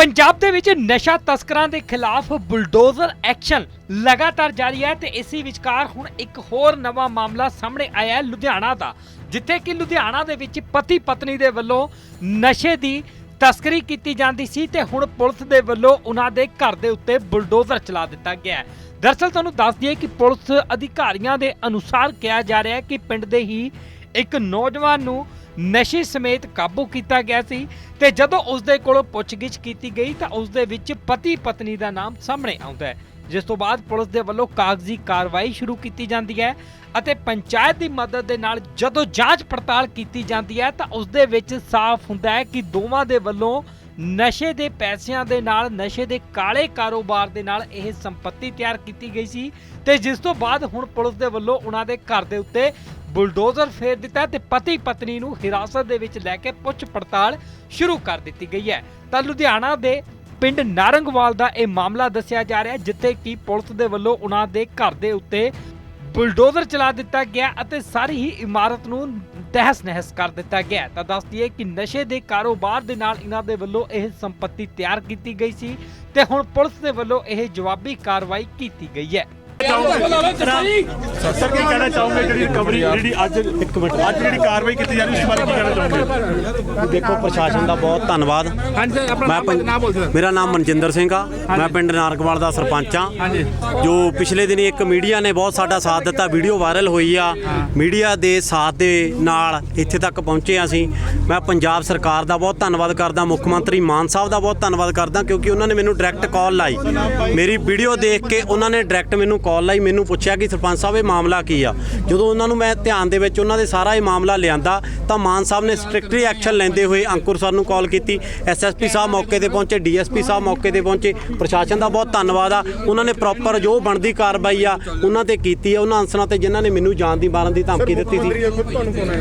ਪੰਜਾਬ ਦੇ ਵਿੱਚ ਨਸ਼ਾ ਤਸਕਰਾਂ ਦੇ ਖਿਲਾਫ ਬੁਲਡੋਜ਼ਰ ਐਕਸ਼ਨ ਲਗਾਤਾਰ ਜਾਰੀ ਹੈ ਤੇ ਇਸੇ ਵਿਚਕਾਰ ਹੁਣ ਇੱਕ ਹੋਰ ਨਵਾਂ ਮਾਮਲਾ ਸਾਹਮਣੇ ਆਇਆ ਹੈ ਲੁਧਿਆਣਾ ਦਾ, ਜਿੱਥੇ ਕਿ ਲੁਧਿਆਣਾ ਦੇ ਵਿੱਚ ਪਤੀ ਪਤਨੀ ਦੇ ਵੱਲੋਂ ਨਸ਼ੇ ਦੀ ਤਸਕਰੀ ਕੀਤੀ ਜਾਂਦੀ ਸੀ ਤੇ ਹੁਣ ਪੁਲਿਸ ਦੇ ਵੱਲੋਂ ਉਹਨਾਂ ਦੇ ਘਰ ਦੇ ਉੱਤੇ ਬੁਲਡੋਜ਼ਰ ਚਲਾ ਦਿੱਤਾ ਗਿਆ ਹੈ। ਦਰਅਸਲ ਤੁਹਾਨੂੰ ਦੱਸ ਦਈਏ ਕਿ ਪੁਲਿਸ ਅਧਿਕਾਰੀਆਂ ਦੇ ਅਨੁਸਾਰ ਕਿਹਾ ਜਾ ਰਿਹਾ ਹੈ ਕਿ ਪਿੰਡ ਦੇ ਹੀ ਇੱਕ ਨੌਜਵਾਨ ਨੂੰ ਨਸ਼ੇ ਸਮੇਤ ਕਾਬੂ ਕੀਤਾ ਗਿਆ ਸੀ ਤੇ ਜਦੋਂ ਉਸ ਦੇ ਕੋਲੋਂ ਪੁੱਛਗਿੱਛ ਕੀਤੀ ਗਈ ਤਾਂ ਉਸ ਦੇ ਵਿੱਚ ਪਤੀ ਪਤਨੀ ਦਾ ਨਾਮ ਸਾਹਮਣੇ ਆਉਂਦਾ ਹੈ, ਜਿਸ ਤੋਂ ਬਾਅਦ ਪੁਲਿਸ ਦੇ ਵੱਲੋਂ ਕਾਗਜ਼ੀ ਕਾਰਵਾਈ ਸ਼ੁਰੂ ਕੀਤੀ ਜਾਂਦੀ ਹੈ ਅਤੇ ਪੰਚਾਇਤ ਦੀ ਮਦਦ ਦੇ ਨਾਲ ਜਦੋਂ ਜਾਂਚ ਪੜਤਾਲ ਕੀਤੀ ਜਾਂਦੀ ਹੈ ਤਾਂ ਉਸ ਦੇ ਵਿੱਚ ਸਾਫ਼ ਹੁੰਦਾ ਹੈ ਕਿ ਦੋਵਾਂ ਦੇ ਵੱਲੋਂ ਨਸ਼ੇ ਦੇ ਪੈਸਿਆਂ ਦੇ ਨਾਲ, ਨਸ਼ੇ ਦੇ ਕਾਲੇ ਕਾਰੋਬਾਰ ਦੇ ਨਾਲ ਇਹ ਸੰਪਤੀ ਤਿਆਰ ਕੀਤੀ ਗਈ ਸੀ ਤੇ ਜਿਸ ਤੋਂ ਬਾਅਦ ਹੁਣ ਪੁਲਿਸ ਦੇ ਵੱਲੋਂ ਉਹਨਾਂ ਦੇ ਘਰ ਦੇ ਉੱਤੇ ਬੁਲਡੋਜ਼ਰ ਫੇਰ ਦਿੱਤਾ ਤੇ ਪਤੀ ਪਤਨੀ ਨੂੰ ਹਿਰਾਸਤ ਦੇ ਵਿੱਚ ਲੈ ਕੇ ਪੁੱਛ ਪੜਤਾਲ ਸ਼ੁਰੂ ਕਰ ਦਿੱਤੀ ਗਈ ਹੈ। ਤਾਂ ਲੁਧਿਆਣਾ ਦੇ ਪਿੰਡ ਨਾਰੰਗਵਾਲ ਦਾ ਇਹ ਮਾਮਲਾ ਦੱਸਿਆ ਜਾ ਰਿਹਾ ਹੈ, ਜਿੱਥੇ ਕਿ ਪੁਲਿਸ ਦੇ ਵੱਲੋਂ ਉਹਨਾਂ ਦੇ ਘਰ ਦੇ ਉੱਤੇ ਬੁਲਡੋਜ਼ਰ ਚਲਾ ਦਿੱਤਾ ਗਿਆ ਅਤੇ ਸਾਰੀ ਹੀ ਇਮਾਰਤ ਨੂੰ ਤਹਿਸ ਨਹਿਸ ਕਰ ਦਿੱਤਾ ਗਿਆ ਤਾਂ ਦੱਸ ਦਈਏ ਕਿ ਨਸ਼ੇ ਦੇ ਕਾਰੋਬਾਰ ਦੇ ਨਾਲ ਇਹਨਾਂ ਦੇ ਵੱਲੋਂ ਇਹ ਸੰਪਤੀ ਤਿਆਰ ਕੀਤੀ ਗਈ ਸੀ ਤੇ ਹੁਣ ਪੁਲਿਸ ਦੇ ਵੱਲੋਂ ਇਹ ਜਵਾਬੀ ਕਾਰਵਾਈ ਕੀਤੀ ਗਈ ਹੈ। ਸਰ ਕੀ ਕਹਿਣਾ ਚਾਹੋਗੇ ਜਿਹੜੀ ਰਿਕਵਰੀ ਜਿਹੜੀ ਅੱਜ ਇੱਕ ਮਿੰਟ ਅੱਜ ਜਿਹੜੀ ਕਾਰਵਾਈ ਕੀਤੀ ਜਾ ਰਹੀ ਉਸ ਬਾਰੇ ਕੀ ਕਹਿਣਾ ਚਾਹੋਗੇ? ਦੇਖੋ ਪ੍ਰਸ਼ਾਸਨ ਦਾ ਬਹੁਤ ਧੰਨਵਾਦ। ਹਾਂਜੀ ਸਰ ਆਪਣਾ ਮੈਂ ਨਾਮ ਪੰ- ਮੇਰਾ ਨਾਮ ਮਨਜਿੰਦਰ ਸਿੰਘ ਆ। ਮੈਂ ਪਿੰਡ ਨਾਰਕਵਾਲ ਦਾ ਸਰਪੰਚ ਆ। ਜੋ ਪਿਛਲੇ ਦਿਨੀ ਇੱਕ ਮੀਡੀਆ ਨੇ ਬਹੁਤ ਸਾਡਾ ਸਾਥ ਦਿੱਤਾ ਵੀਡੀਓ ਵਾਇਰਲ ਹੋਈ ਆ। ਮੀਡੀਆ ਦੇ ਸਾਥ ਦੇ ਨਾਲ ਇੱਥੇ ਤੱਕ ਪਹੁੰਚੇ ਹਾਂ ਅਸੀਂ। ਮੈਂ ਪੰਜਾਬ ਸਰਕਾਰ ਦਾ ਬਹੁਤ ਧੰਨਵਾਦ ਕਰਦਾ ਮੁੱਖ ਮੰਤਰੀ ਮਾਨ ਸਾਹਿਬ ਦਾ ਬਹੁਤ ਧੰਨਵਾਦ ਕਰਦਾ ਕਿਉਂਕਿ ਉਹਨਾਂ ਨੇ ਮੈਨੂੰ ਡਾਇਰੈਕਟ ਕਾਲ ਲਾਈ। ਮੇਰੀ ਵੀਡੀਓ ਦੇਖ ਕੇ ਉਹਨਾਂ ਨੇ ਡਾਇਰੈਕਟ ਮੈਨੂੰ ਕਾਲ ਲਾਈ ਮੈਨੂੰ ਪੁੱਛਿਆ ਕਿ ਸਰਪੰਚ ਸਾਹਿਬ ਇਹ ਮਾਮਲਾ ਕੀ ਆ? ਜਦੋਂ ਉਹਨਾਂ ਨੂੰ ਮੈਂ ਧਿਆਨ ਦੇ ਵਿੱਚ ਉਹਨਾਂ ਦੇ ਸਾਰਾ ਇਹ ਮਾਮਲਾ ਲਿਆਂਦਾ ਤਾਂ ਮਾਨ ਸਾਹਿਬ ਨੇ ਸਟ੍ਰਿਕਟਲੀ ਐਕਸ਼ਨ ਲੈਂਦੇ ਹੋਏ ਅੰਕੁਰ ਸਰ ਨੂੰ ਕਾਲ ਕੀਤੀ। ਐਸਐਸਪੀ ਸਾਹਿਬ ਮੌਕੇ ਤੇ ਪਹੁੰਚੇ ਡੀਐਸਪੀ ਸਾਹਿਬ ਮੌਕੇ ਤੇ ਪਹੁੰਚੇ। ਪ੍ਰਸ਼ਾਸਨ ਦਾ ਬਹੁਤ ਧੰਨਵਾਦ ਆ। ਉਹਨਾਂ ਨੇ ਪ੍ਰੋਪਰ ਜੋ ਬਣਦੀ ਕਾਰਵਾਈ ਆ ਉਹਨਾਂ ਤੇ ਕੀਤੀ ਆ। ਉਹਨਾਂ ਅਨਸਰਾਂ ਤੇ ਜਿਨ੍ਹਾਂ ਨੇ ਮੈਨੂੰ ਜਾਨ ਦੀ ਮਾਰਨ ਦੀ ਧਮਕੀ ਦਿੱਤੀ ਸੀ।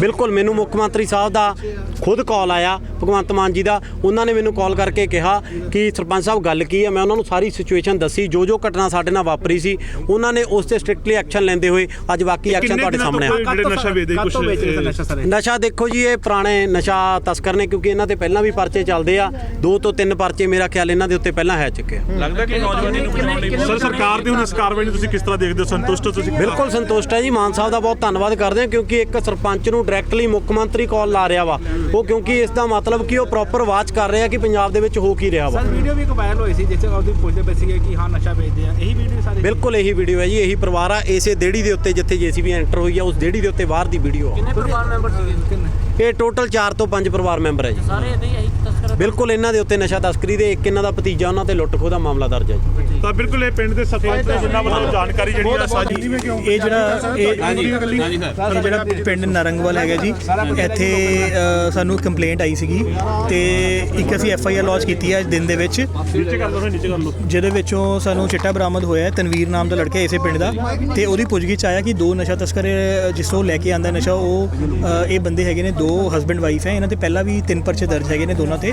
ਬਿਲਕੁਲ ਮੈਨੂੰ ਮੁੱਖ ਮੰਤਰੀ ਸਾਹਿਬ ਦਾ ਖੁਦ ਕਾਲ ਆਇਆ ਭਗਵੰਤ ਮਾਨ ਜੀ ਦਾ। ਉਹਨਾਂ ਨੇ ਮੈਨੂੰ ਕਾਲ ਕਰਕੇ ਕਿਹਾ ਕਿ ਸਰਪੰਚ ਸਾਹਿਬ ਗੱਲ ਕੀ ਹੈ ਮੈਂ ਉਹਨਾਂ ਨੂੰ ਸਾਰੀ ਸਿਚੁਏਸ਼ਨ ਦੱਸੀ ਜੋ ਜੋ ਘਟਨਾ ਸਾਡੇ ਨਾਲ ਵਾਪਰੀ ਸੀ ਉਹਨਾਂ ਨੇ ਉਸ ਤੇ ਸਟ੍ਰਿਕਟਲੀ ਐਕਸ਼ਨ ਲੈਂਦੇ ਹੋਏ ਅੱਜ ਬਾਕੀ ਐਕਸ਼ਨ ਤੁਹਾਡੇ ਸਾਹਮਣੇ ਆ। ਜਿਹੜੇ ਨਸ਼ਾ ਵੇਚਦੇ ਕਦ ਤੋਂ ਵੇਚ ਰਹੇ ਕੁਝ ਨਸ਼ਾ ਸਰ ਨਸ਼ਾ ਦੇਖੋ ਜੀ ਇਹ ਪੁਰਾਣੇ ਨਸ਼ਾ ਤਸਕਰ ਨੇ ਕਿਉਂਕਿ ਇਹਨਾਂ ਤੇ ਪਹਿਲਾਂ ਵੀ ਪਰਚੇ ਚੱਲਦੇ ਆ। ਦੋ ਤੋਂ ਤਿੰਨ ਪਰਚੇ ਮੇਰਾ ਖਿਆਲ ਇਹਨਾਂ ਦੇ ਉੱਤੇ ਪਹਿਲਾਂ ਹੈ ਚੁੱਕੇ ਆ। ਲੱਗਦਾ ਕਿ ਨੌਜਵਾਨੀ ਨੂੰ ਬਣਾਉਣ ਲਈ ਸਰ ਸਰਕਾਰ ਦੀ ਹੁਣ ਇਸ ਕਾਰਵਾਈ ਨੂੰ ਤੁਸੀਂ ਕਿਸ ਤਰ੍ਹਾਂ ਦੇਖਦੇ ਹੋ? ਸੰਤੁਸ਼ਟ ਹੋ ਤੁਸੀਂ ਬਿਲਕੁਲ ਸੰਤੁਸ਼ਟ ਹੈ ਜੀ। ਮਾਨ ਸਾਹਿਬ ਦਾ ਬਹੁਤ ਧੰਨਵਾਦ ਕਰਦੇ ਹਾਂ ਕਿਉਂਕਿ ਇੱਕ ਸਰਪੰਚ ਨੂੰ ਡਾਇਰੈਕਟਲੀ ਮੁੱਖ ਮੰਤਰੀ ਕਾਲ ਲਾ ਰਿਹਾ ਵਾ। ਉਹ ਕਿਉਂਕਿ ਇਸ ਦਾ ਮਤਲਬ ਕਿ ਉਹ ਪ੍ਰੋਪਰ ਵਾਚ ਕਰ ਰਿਹਾ ਕਿ ਪੰਜਾਬ ਦੇ ਵਿੱਚ ਹੋ ਕੀ ਰਿਹਾ ਵਾ। ਸਰ ਵੀਡੀਓ ਵੀ ਇੱਕ ਵਾਇਰਲ ਹੋਈ ਸੀ ਜਿਸ ਚ ਉਹਦੀ ਪੁੱਛਦੇ ਪਏ ਸੀਗੇ ਕਿ ਹਾਂ ਨਸ਼ਾ ਵੇਚਦੇ ਆ। ਇਹੀ ਵੀਡੀਓ ਸਾਰੇ ਬਿਲਕੁਲ ਇਹੀ ਵੀਡੀਓ ਹੈ ਜੀ ਇਹੀ ਪਰਿਵਾਰ ਆ ਇਸੇ ਦੇੜੀ ਦੇ ਉੱਤੇ ਜਿੱਥੇ ਜੀਸੀਬੀ ਐਂਟਰ ਹੋਈ ਆ ਉਸ ਦੇੜੀ ਦੇ ਉੱਤੇ ਬਾਹਰ ਦੀ ਵੀਡੀਓ ਆ। ਕਿੰਨੇ ਪਰਿਵਾਰ ਮੈਂਬਰ ਸੀਗੇ? ਕਿੰਨੇ ਇਹ ਟੋਟਲ 4 ਤੋਂ 5 ਪਰਿਵਾਰ ਮੈਂਬਰ ਹੈ ਜੀ। ਸਾਰੇ ਇਦਾਂ ਹੀ ਤਸਕਰ ਬਿਲਕੁਲ ਇਹਨਾਂ ਦੇ ਉੱਤੇ ਨਸ਼ਾ ਤਸਕਰੀ ਦੇ ਇੱਕ ਇਹਨਾਂ ਦਾ ਭਤੀਜਾ ਉਹਨਾਂ ਤੇ ਲੁੱਟ ਖੋਹ ਦਾ ਮਾਮਲਾ ਦਰਜ ਹੈ ਜੀ। ਤਾਂ ਬਿਲਕੁਲ ਇਹ ਪਿੰਡ ਦੇ ਸਰਪੰਚ ਨੇ ਜਿੰਨਾ ਵੱਲੋਂ ਜਾਣਕਾਰੀ ਜਿਹੜੀ ਆ ਸਾਂਝੀ ਇਹ ਜਿਹੜਾ ਇਹ ਜਿਹੜਾ ਪਿੰਡ ਨਰੰਗਵਾਲ ਹੈਗਾ ਜੀ ਇੱਥੇ ਸਾਨੂੰ ਕੰਪਲੇਂਟ ਆਈ ਸੀਗੀ ਤੇ ਇੱਕ ਅਸੀਂ ਐਫ ਆਈ ਆਰ ਲੌਂਚ ਕੀਤੀ ਹੈ ਅੱਜ ਦਿਨ ਦੇ ਵਿੱਚ। ਨੀਚੇ ਕਰ ਲਓ ਨੀਚੇ ਕਰ ਲਓ। ਜਿਹਦੇ ਵਿੱਚੋਂ ਸਾਨੂੰ ਚਿੱਟਾ ਬਰਾਮਦ ਹੋਇਆ ਹੈ ਤਨਵੀਰ ਨਾਮ ਦਾ ਲੜਕਾ ਇਸੇ ਪਿੰਡ ਦਾ ਤੇ ਉਹਦੀ ਪੁੱਛਗਿੱਛ ਆਇਆ ਕਿ ਦੋ ਨਸ਼ਾ ਤਸਕਰ ਜਿਸ ਤੋਂ ਲੈ ਕੇ ਆਂਦਾ ਨਸ਼ਾ ਉਹ ਇਹ ਬੰਦੇ ਹੈਗੇ ਨੇ ਦੋ ਹਸਬੰਡ ਵਾਈਫ ਹੈ ਇਹਨਾਂ ਤੇ ਪਹਿਲਾਂ ਵੀ ਤਿੰਨ ਪਰਚੇ ਦਰਜ ਹੈਗੇ ਨੇ ਦੋਨਾਂ ਤੇ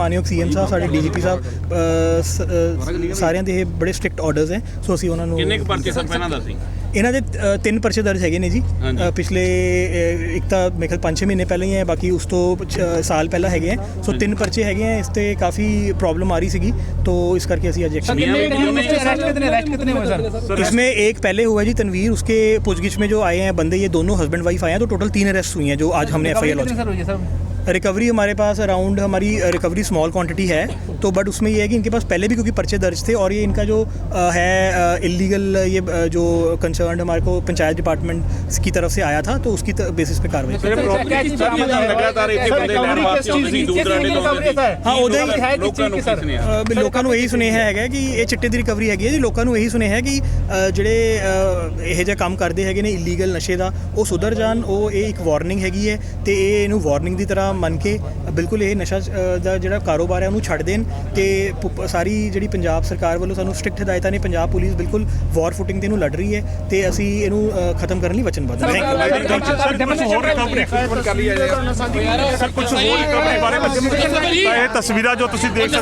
ਮਾਨਯੋਗ ਸੀਐਮ ਸਾਹਿਬ ਸਾਡੇ ਡੀਜੀਪੀ ਸਾਹਿਬ ਅ, ਸ- ਅ, ਸਾਰਿਆਂ ਦੇ ਇਹ ਬੜੇ ਸਟ੍ਰਿਕਟ ਆਰਡਰਸ ਹੈ ਸੋ ਅਸੀਂ ਉਹਨਾਂ ਨੂੰ ਕਿੰਨੇ ਕੁ ਪਰਚੇ ਸਰ ਪਹਿਲਾਂ ਦੱਸੀ ਇਹਨਾਂ ਦੇ ਅ, ਤਿੰਨ ਪਰਚੇ ਦਰਜ ਹੈਗੇ ਨੇ ਜੀ ਹਾਂਜੀ। ਅ, ਪਿਛਲੇ ਅ, ਇੱਕ ਤਾਂ ਮੇਰੇ ਖਿਆਲ 5-6 ਮਹੀਨੇ ਪਹਿਲਾਂ ਹੀ ਹੈ ਬਾਕੀ ਉਸ ਤੋਂ ਕੁਛ, ਅ, ਸਾਲ ਪਹਿਲਾਂ ਹੈਗੇ ਹੈ ਸੋ ਤਿੰਨ ਪਰਚੇ ਹੈਗੇ ਹੈ ਇਸ ਤੇ ਕਾਫੀ ਪ੍ਰੋਬਲਮ ਆ ਰਹੀ ਸੀਗੀ ਤੋਂ ਇਸ करके ਅਸੀਂ आज एक्शन कितने अरेस्ट कितने अरेस्ट कितने हुए सर इसमें एक पहले हुआ जी तनवीर उसके पूछगिछ में जो आए हैं बंदे ये दोनों हस्बैंड वाइफ आए हैं तो टोटल तीन अरेस्ट हुई हैं जो आज हमने एफ आई कितने सर हुई है सर रिकवरी हमारे पास अराउंड हमारी रिकवरी स्मॉल क्वांटिटी है तो बट उसमें ये है कि इनके पास पहले भी क्योंकि पर्चे दर्ज थे और ये इनका जो अ, है इलीगल ये अ, जो कंसर्न हमारे को पंचायत डिपार्टमेंट की तरफ से आया था तो उसकी बेसिस पे कार्रवाई की। ਲਗਾਤਾਰ ਇੱਥੇ ਬੰਦੇ ਲੈਣ ਵਾਸਤੇ ਆਉਂਦੇ ਸੀ ਦੂਰ ਦਰਾਡੇ ਤੋਂ ਆਉਂਦੇ ਸੀ ਹਾਂ ਉਹਦਾ ਹੀ ਹੈ ਲੋਕਾਂ ਨੂੰ ਕਿਸ ਨੇ ਅ, ਵੀ ਲੋਕਾਂ ਨੂੰ ਇਹੀ ਸੁਨੇਹਾ ਹੈਗਾ ਕਿ ਇਹ ਚਿੱਟੇ ਦੀ ਰਿਕਵਰੀ ਹੈਗੀ ਹੈ ਜੀ ਲੋਕਾਂ ਨੂੰ ਇਹੀ ਸੁਨੇਹਾ ਹੈ ਕਿ ਅ, ਜਿਹੜੇ ਅ, ਇਹੋ ਜਿਹਾ ਕੰਮ ਕਰਦੇ ਹੈਗੇ ਨੇ ਇਲੀਗਲ ਨਸ਼ੇ ਦਾ ਉਹ ਸੁਧਰ ਜਾਣ ਉਹ ਇਹ ਇੱਕ ਵਾਰਨਿੰਗ ਹੈਗੀ ਹੈ ਤੇ ਇਹ ਇਹਨੂੰ ਵਾਰਨਿੰਗ ਦੀ ਤਰ੍ਹਾਂ ਆਪਣਾ ਮੰਨ ਕੇ ਬਿਲਕੁਲ ਇਹ ਨਸ਼ਾ ਦਾ ਜਿਹੜਾ ਕਾਰੋਬਾਰ ਹੈ ਉਹਨੂੰ ਛੱਡ ਦੇਣ ਤੇ ਸਾਰੀ ਜਿਹੜੀ ਪੰਜਾਬ ਸਰਕਾਰ ਵੱਲੋਂ ਸਾਨੂੰ ਸਟ੍ਰਿਕਟ ਹਦਾਇਤਾਂ ਨੇ ਪੰਜਾਬ ਪੁਲਿਸ ਬਿਲਕੁਲ ਵਾਰ ਫੁਟਿੰਗ ਤੇ ਇਹਨੂੰ ਲੜ ਰਹੀ ਹੈ ਤੇ ਅਸੀਂ ਇਹਨੂੰ ਖਤਮ ਕਰਨ ਲਈ ਵਚਨਬੱਧ ਹਾਂ ਥੈਂਕ ਯੂ ਸਰ ਕੁਝ ਹੋਰ ਰਿਕਵਰੀ ਕਰ ਲਈ ਜਾਏਗਾ ਸਰ ਕੁਝ ਹੋਰ ਰਿਕਵਰੀ ਬਾਰੇ ਤਾਂ ਇਹ ਤਸਵੀਰਾਂ ਜੋ ਤੁਸੀਂ ਦੇਖ ਸਕਦੇ